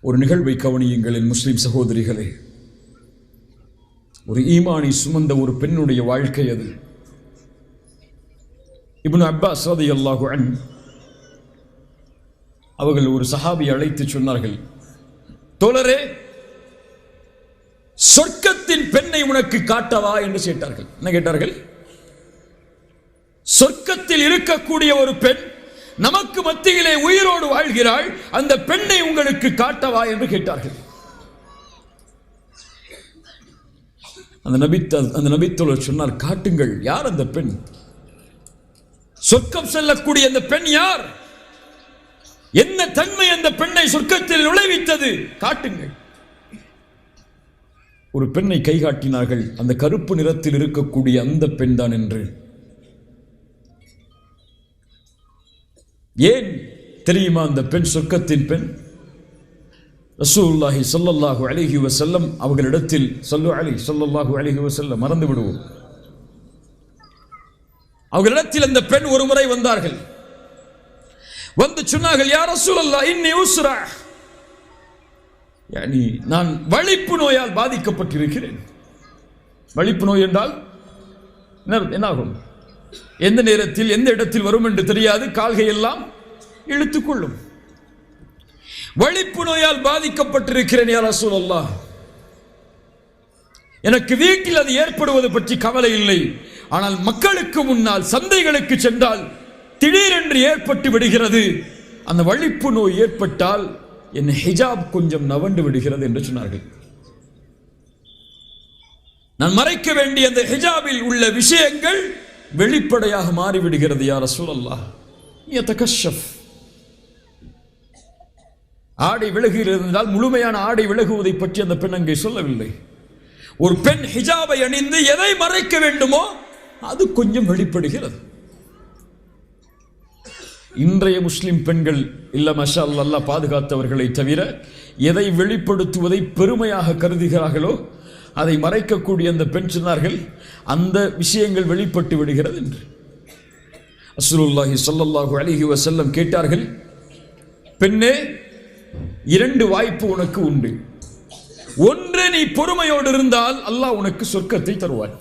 ஒரு நிகழ்வை கவனியுங்கள் என் சகோதரிகளே. ஒரு ஈமானி சுமந்த ஒரு பெண்ணுடைய வாழ்க்கை அது. இப்னு அப்பாஸ் ரலியல்லாஹு அன் அவர்கள் ஒரு சஹாபி அழைத்து சொன்னார்கள் தோழரே சொர்க்கத்தின் பெண்ணை உனக்கு காட்டவா? என்று கேட்டார்கள். என்ன கேட்டார்கள்? சொர்க்கத்தில் இருக்கக்கூடிய ஒரு பெண் நமக்கு மத்தியிலே உயிரோடு வாழ்கிறாள் அந்த பெண்ணை உங்களுக்கு காட்டவா என்று கேட்டார்கள். அந்த நபித்த அந்த நபித்தோழர் சொன்னார் காட்டுங்கள் யார் அந்த பெண்? சொர்க்கம் செல்லக்கூடிய அந்த பெண் யார்? என்ன தன்மை அந்த பெண்ணை சொர்க்கத்தில் நுழைவித்தது? காட்டுங்கள். ஒரு பெண்ணை கை காட்டினார்கள் அந்த கருப்பு நிறத்தில் இருக்கக்கூடிய அந்த பெண் தான் என்று. ஏன் தெரியுமா அந்த பெண் சொர்க்கத்தின் பெண்? ரசூல்லாஹி சொல்லல்லாஹு அழகி வசல்லம் அவர்களிடத்தில் சொல்லு அலி சொல்லல்லாஹு அழகி வசல்லம் மறந்து விடுவோம். அவர்களிடத்தில் அந்த பெண் ஒரு முறை வந்தார்கள். வந்து சொன்னார்கள் யார் ரசூலல்லா இன்னி உஸ்ரா. யானி நான் வலிப்பு நோயால் பாதிக்கப்பட்டிருக்கிறேன். வலிப்பு நோய் என்றால் என்ன- என்னாகும்? எந்த நேரத்தில் எந்த இடத்தில் வரும் என்று தெரியாது. கால்கை இழுத்துக்கொள்ளும். வழிப்பு வலிப்பு நோயால் பாதிக்கப்பட்டிருக்கிறேன் யார் ரசூலல்லா எனக்கு வீட்டில் அது ஏற்படுவது பற்றி கவலை இல்லை. ஆனால் மக்களுக்கு முன்னால் சந்தைகளுக்கு சென்றால் திடீரென்று ஏற்பட்டு விடுகிறது. அந்த வலிப்பு நோய் ஏற்பட்டால் என் ஹிஜாப் கொஞ்சம் நவண்டு விடுகிறது என்று சொன்னார்கள். நான் மறைக்க வேண்டிய அந்த ஹிஜாபில் உள்ள விஷயங்கள் வெளிப்படையாக மாறிவிடுகிறது யார் சூழல்லா யதகஷஃப் ஆடை விலகியிருந்தால் முழுமையான ஆடை விலகுவதை பற்றி அந்த பெண் அங்கே சொல்லவில்லை. ஒரு பெண் ஹிஜாபை அணிந்து எதை மறைக்க வேண்டுமோ அது கொஞ்சம் வெளிப்படுகிறது. இன்றைய முஸ்லிம் பெண்கள் இல்ல மஷால் அல்லாஹ் பாதுகாத்தவர்களை தவிர எதை வெளிப்படுத்துவதை பெருமையாக கருதுகிறார்களோ அதை மறைக்கக்கூடிய அந்த பெண் சொன்னார்கள் அந்த விஷயங்கள் வெளிப்பட்டு விடுகிறது என்று. அசுலுல்லாஹி ஸல்லல்லாஹு அலிஹி வசல்லம் கேட்டார்கள் பெண்ணே இரண்டு வாய்ப்பு உனக்கு உண்டு. ஒன்று நீ பொறுமையோடு இருந்தால் அல்லாஹ் உனக்கு சொர்க்கத்தை தருவார்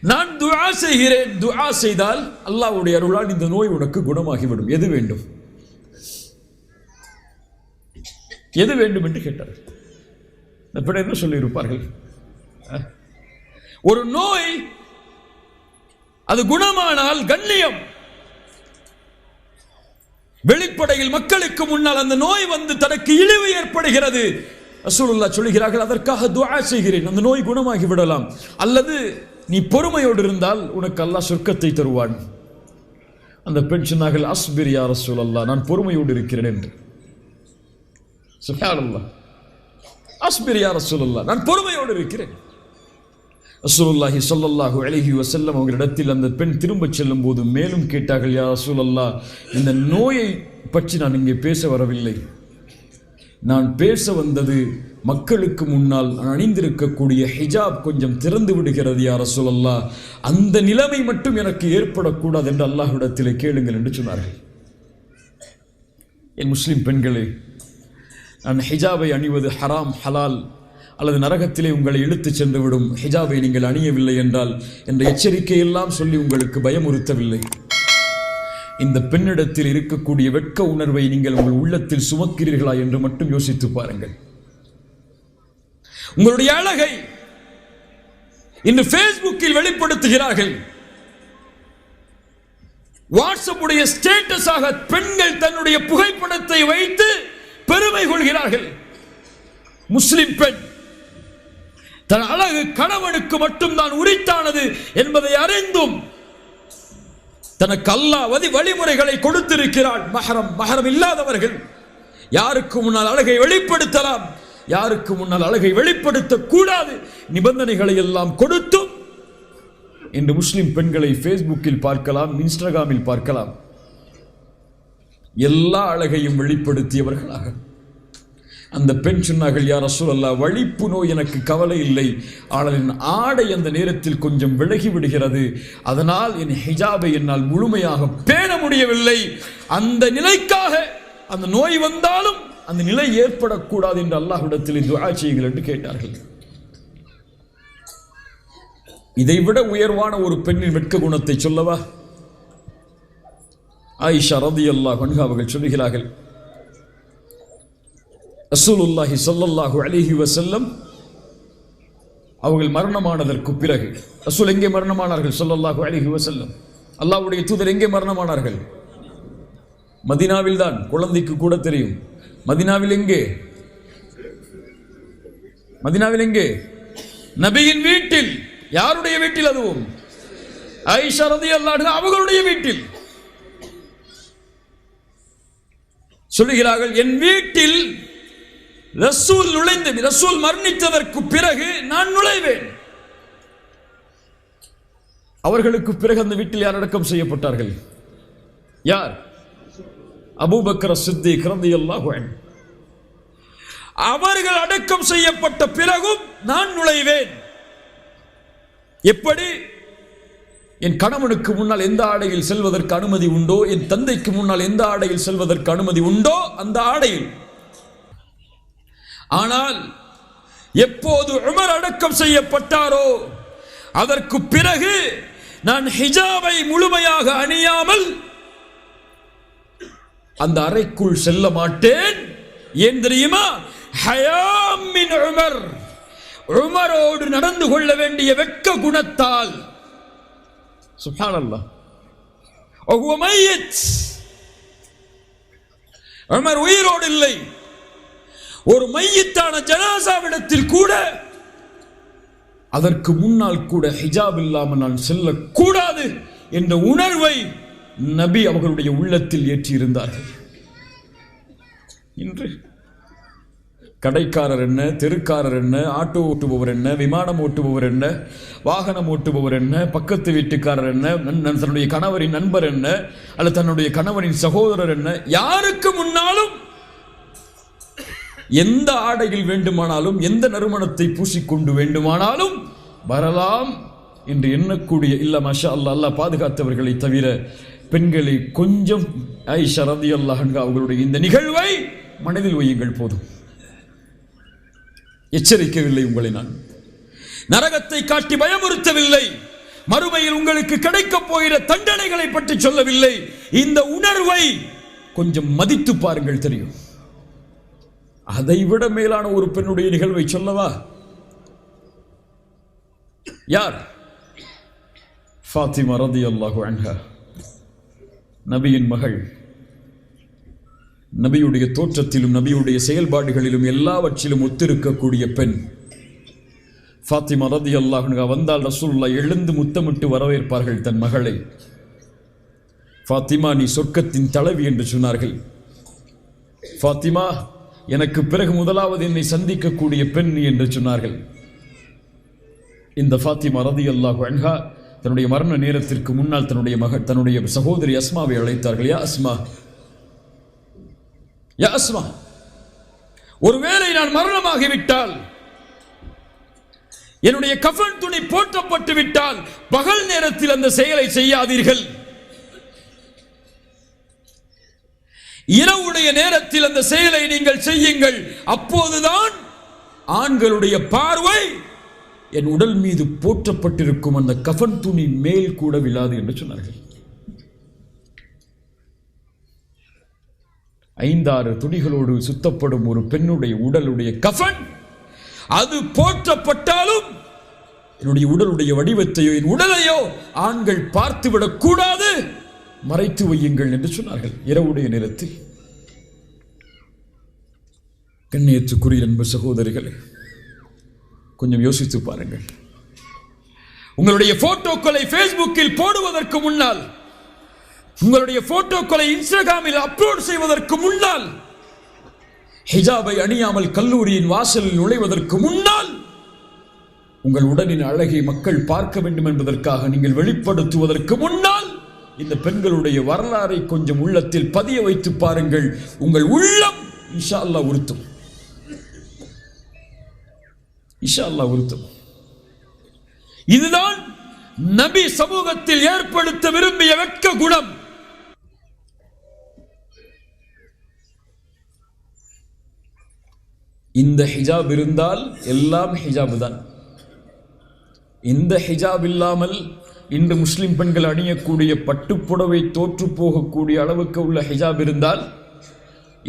நான் துஆ செய்கிறேன். துஆ செய்தால் அல்லாஹ்வுடைய அருளால் இந்த நோய் உனக்கு குணமாகிவிடும். எது வேண்டும்? எது வேண்டும் என்று கேட்டார். இந்த என்ன சொல்லியிருப்பார்கள்? அஹ்? ஒரு நோய் அது குணமானால் கண்ணியம். வெளிப்படையில் மக்களுக்கு முன்னால் அந்த நோய் வந்து தனக்கு இழிவு ஏற்படுகிறது. ரசூலுல்லா சொல்கிறார்கள் அதற்காக துவா செய்கிறேன். அந்த நோய் குணமாகி விடலாம். அல்லது நீ பொறுமையோடு இருந்தால் உனக்கு அல்லாஹ் சொர்க்கத்தை தருவான். அந்த பெண் சொன்னார்கள் அஸ்பிர் யா நான் பொறுமையோடு இருக்கிறேன் என்று. சுப்ஹானல்லாஹ் அஸ்பிர் யா நான் பொறுமையோடு இருக்கிறேன். ரசூலுல்லாஹி சொல்லல்லாஹு அழகி வசல்லம் அவர்களிடத்தில் அந்த பெண் திரும்பச் செல்லும் போது மேலும் கேட்டார்கள் யா ரசூலல்லாஹ் இந்த நோயை பற்றி நான் இங்கே பேச வரவில்லை. நான் பேச வந்தது மக்களுக்கு முன்னால் நான் அணிந்திருக்கக்கூடிய ஹிஜாப் கொஞ்சம் திறந்து விடுகிறது யார் சொல்லல்லா அந்த நிலைமை மட்டும் எனக்கு ஏற்படக்கூடாது என்று அல்லாஹ்விடத்திலே கேளுங்கள் என்று சொன்னார்கள். என் முஸ்லீம் பெண்களே நான் ஹிஜாபை அணிவது ஹராம் ஹலால் அல்லது நரகத்திலே உங்களை இழுத்துச் சென்று விடும் ஹிஜாபை நீங்கள் அணியவில்லை என்றால் என்ற எச்சரிக்கையெல்லாம் சொல்லி உங்களுக்கு பயமுறுத்தவில்லை. இந்த பெண்ணிடத்தில் இருக்கக்கூடிய வெட்க உணர்வை நீங்கள் உங்கள் உள்ளத்தில் சுமக்கிறீர்களா என்று மட்டும் யோசித்து பாருங்கள். உங்களுடைய அழகை இன்று ஃபேஸ்புக்கில் வெளிப்படுத்துகிறார்கள். வாட்ஸ்அப்புடைய ஸ்டேட்டஸாக பெண்கள் தன்னுடைய புகைப்படத்தை வைத்து பெருமை கொள்கிறார்கள். முஸ்லிம் பெண். தன் அழகு கணவனுக்கு மட்டும்தான் உரித்தானது என்பதை அறிந்தும் தனக்கு அல்லாவதி வழிமுறைகளை கொடுத்திருக்கிறாள். மகரம் மகரம் இல்லாதவர்கள். யாருக்கு முன்னால் அழகை வெளிப்படுத்தலாம்? யாருக்கு முன்னால் அழகை வெளிப்படுத்த கூடாது நிபந்தனைகளை எல்லாம் கொடுத்தும் இன்று முஸ்லிம் பெண்களை ஃபேஸ்புக்கில் பார்க்கலாம் இன்ஸ்டாகிராமில் பார்க்கலாம். எல்லா அழகையும் வெளிப்படுத்தியவர்களாக அந்த பெண் சொன்னார்கள் யார் அல்லா வழிப்பு நோய் எனக்கு கவலை இல்லை. ஆனால் என் ஆடை அந்த நேரத்தில் கொஞ்சம் விலகி விடுகிறது. அதனால் என் ஹிஜாபை என்னால் முழுமையாக பேண முடியவில்லை. அந்த நிலைக்காக அந்த நோய் வந்தாலும் அந்த நிலை ஏற்படக்கூடாது என்று அல்லாஹ்விடத்தில் துவா செய்யுங்கள் என்று கேட்டார்கள். இதைவிட உயர்வான ஒரு பெண்ணின் வெட்க குணத்தை சொல்லவா? ஆயிஷா ரதி அல்லாஹ் அவர்கள் சொல்லுகிறார்கள் ரசூலுல்லாஹி சொல்லல்லாஹு அலிஹி வசல்லம் அவர்கள் மரணமானதற்கு பிறகு ரசூல் எங்கே மரணமானார்கள் சொல்லல்லாஹு அலிஹி வசல்லம் அல்லாவுடைய தூதர் எங்கே மரணமானார்கள்? மதினாவில் தான் குழந்தைக்கு கூட தெரியும். மதினாவில் எங்கே? மதினாவில் எங்கே? நபியின் வீட்டில். யாருடைய வீட்டில் அதுவும்? ஐஷா ரதி அல்லாடு அவர்களுடைய வீட்டில். சொல்லுகிறார்கள் என் வீட்டில் ரசூல் நுழைந்து ரசூல் மரணித்ததற்கு பிறகு நான் நுழைவேன். அவர்களுக்கு பிறகு அந்த வீட்டில் யார் அடக்கம் செய்யப்பட்டார்கள்? யார்? அபூபக்கர சித்தி கிரந்தி எல்லாம் அவர்கள் அடக்கம் செய்யப்பட்ட பிறகும் நான் நுழைவேன். எப்படி? என் கணவனுக்கு முன்னால் எந்த ஆடையில் செல்வதற்கு அனுமதி உண்டோ? என் தந்தைக்கு முன்னால் எந்த ஆடையில் செல்வதற்கு அனுமதி உண்டோ? அந்த ஆடையில். ஆனால் எப்போது உமர் அடக்கம் செய்யப்பட்டாரோ அதற்கு பிறகு நான் ஹிஜாவை முழுமையாக அணியாமல் அந்த அறைக்குள் செல்ல மாட்டேன். ஏன் தெரியுமா? ஹயாமின் உமர். உமரோடு நடந்து கொள்ள வேண்டிய வெக்க குணத்தால். சுபானல்லா உமர் உயிரோடு இல்லை. ஒரு மையத்தான ஜனாசாவிடத்தில் கூட அதற்கு முன்னால் கூட ஹிஜாப் இல்லாமல் நான் செல்லக்கூடாது என்ற உணர்வை நபி அவர்களுடைய உள்ளத்தில் ஏற்றியிருந்தார்கள். இன்று கடைக்காரர் என்ன தெருக்காரர் என்ன ஆட்டோ ஓட்டுபவர் என்ன விமானம் ஓட்டுபவர் என்ன வாகனம் ஓட்டுபவர் என்ன பக்கத்து வீட்டுக்காரர் என்ன நன்- நன்- தன்னுடைய கணவரின் நண்பர் என்ன அல்லது தன்னுடைய கணவரின் சகோதரர் என்ன யாருக்கு முன்னாலும் எந்த ஆடையில் வேண்டுமானாலும் எந்த நறுமணத்தை பூசிக்கொண்டு வேண்டுமானாலும் வரலாம் என்று எண்ணக்கூடிய இல்ல மஷா அல்லா அல்லாஹ் பாதுகாத்தவர்களை தவிர பெண்களை கொஞ்சம் ஐஷா ரதி அல்லாஹன்கா அவர்களுடைய இந்த நிகழ்வை மனதில் வையுங்கள் போதும். எச்சரிக்கவில்லை உங்களை நான். நரகத்தை காட்டி பயமுறுத்தவில்லை. மறுமையில் உங்களுக்கு கிடைக்கப் போகிற தண்டனைகளை பற்றி சொல்லவில்லை. இந்த உணர்வை கொஞ்சம் மதித்து பாருங்கள் தெரியும். அதைவிட மேலான ஒரு பெண்ணுடைய நிகழ்வை சொல்லவா? யார்? ஃபாத்திமா ரதி அல்லாஹு அன்ஹா. நபியின் மகள். நபியுடைய தோற்றத்திலும் நபியுடைய செயல்பாடுகளிலும் எல்லாவற்றிலும் ஒத்திருக்கக்கூடிய பெண். ஃபாத்திமா ரதி அல்லாஹ் வந்தால் ரசூல்லா எழுந்து முத்தமிட்டு வரவேற்பார்கள் தன் மகளை. ஃபாத்திமா நீ சொர்க்கத்தின் தலைவி என்று சொன்னார்கள். ஃபாத்திமா எனக்கு பிறகு முதலாவது என்னை சந்திக்கக்கூடிய பெண் நீ என்று சொன்னார்கள். இந்த ஃபாத்திமா ரதி அல்லாஹ் அன்ஹா தன்னுடைய மரண நேரத்திற்கு முன்னால் தன்னுடைய மகள் தன்னுடைய சகோதரி அஸ்மாவை அழைத்தார்கள். யா அஸ்மா. யா அஸ்மா. ஒருவேளை நான் மரணமாகிவிட்டால் என்னுடைய கஃன் துணி போற்றப்பட்டு விட்டால் பகல் நேரத்தில் அந்த செயலை செய்யாதீர்கள். இரவுடைய நேரத்தில் அந்த செயலை நீங்கள் செய்யுங்கள். அப்போதுதான் ஆண்களுடைய பார்வை என் உடல் மீது போற்றப்பட்டிருக்கும் அந்த கஃன் துணி மேல் கூட விழாது என்று சொன்னார்கள். ஐந்தாறு துணிகளோடு சுத்தப்படும் ஒரு பெண்ணுடைய உடலுடைய கஃன் அது போற்றப்பட்டாலும் என்னுடைய உடலுடைய வடிவத்தையோ என் உடலையோ ஆண்கள் பார்த்துவிடக் கூடாது மறைத்து வையுங்கள் என்று சொன்னார்கள். இரவுடைய நேரத்தில் கண்ணியத்துக்குரிய அன்பு சகோதரிகள் கொஞ்சம் யோசித்து பாருங்கள். உங்களுடைய போட்டோக்களை ஃபேஸ்புக்கில் போடுவதற்கு முன்னால் உங்களுடைய போட்டோக்களை இன்ஸ்டாகிராமில் அப்லோட் செய்வதற்கு முன்னால் ஹிஜாபை அணியாமல் கல்லூரியின் வாசலில் நுழைவதற்கு முன்னால் உங்கள் உடலின் அழகை மக்கள் பார்க்க வேண்டும் என்பதற்காக நீங்கள் வெளிப்படுத்துவதற்கு முன்னால் இந்த பெண்களுடைய வரலாறை கொஞ்சம் உள்ளத்தில் பதிய வைத்து பாருங்கள். உங்கள் உள்ளம் இஷா அல்லா உறுத்தும். இஷா அல்லா உறுத்தும். இதுதான் நபி சமூகத்தில் ஏற்படுத்த விரும்பிய வெட்க குணம். இந்த ஹிஜாப் இருந்தால் எல்லாம் ஹிஜாப் தான். இந்த ஹிஜாப் இல்லாமல் இன்று முஸ்லிம் பெண்கள் அணியக்கூடிய பட்டுப்புடவை தோற்று போகக்கூடிய அளவுக்கு உள்ள ஹிஜாப் இருந்தால்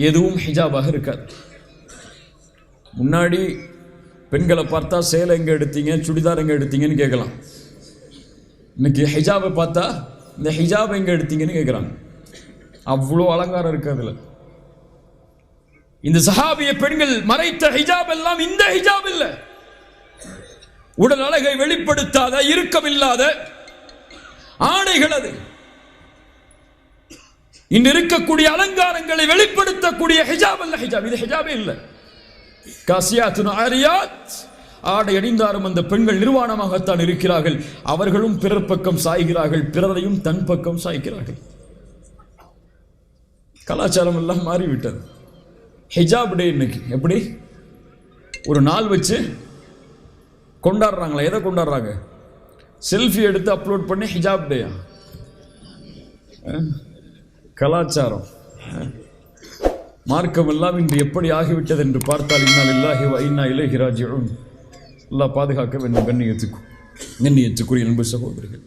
எதுவும் ஹிஜாபாக இருக்காது. முன்னாடி பெண்களை பார்த்தா சேலை எங்கே எடுத்தீங்க சுடிதார் எங்கே எடுத்தீங்கன்னு கேட்கலாம். இன்னைக்கு ஹிஜாபை பார்த்தா இந்த ஹிஜாப் எங்கே எடுத்தீங்கன்னு கேட்குறாங்க. அவ்வளோ அலங்காரம் இருக்கு அதில். இந்த சஹாபிய பெண்கள் மறைத்த ஹிஜாப் எல்லாம் இந்த ஹிஜாப் இல்லை. உடல் அழகை வெளிப்படுத்தாத இறுக்கமில்லாத ஆடைகள் அது. இன்று இருக்கக்கூடிய அலங்காரங்களை வெளிப்படுத்தக்கூடிய ஹிஜாப் அல்ல ஹிஜாப். இது ஹிஜாபே இல்லை. காசியாத்துன் ஆரியாத் ஆடை அணிந்தாரும் அந்த பெண்கள் நிர்வாணமாகத்தான் இருக்கிறார்கள். அவர்களும் பிறர் பக்கம் சாய்கிறார்கள். பிறரையும் தன் பக்கம் சாய்க்கிறார்கள். கலாச்சாரம் எல்லாம் மாறிவிட்டது. ஹிஜாப் டே இன்னைக்கு. எப்படி? ஒரு நாள் வச்சு கொண்டாடுறாங்களா? எதை கொண்டாடுறாங்க? செல்ஃபி எடுத்து அப்லோட் பண்ணி ஹிஜாப் டேயா கலாச்சாரம். மார்க்கம் எல்லாம் இன்று எப்படி ஆகிவிட்டது என்று பார்த்தால் இன்னால் இல்லாஹி வ இன்னா இலைஹி ராஜிஊன். பாதுகாக்க வேண்டும் கண்ணியத்துக்கும் கண்ணியத்துக்குரிய அன்பு சகோதரிகள்.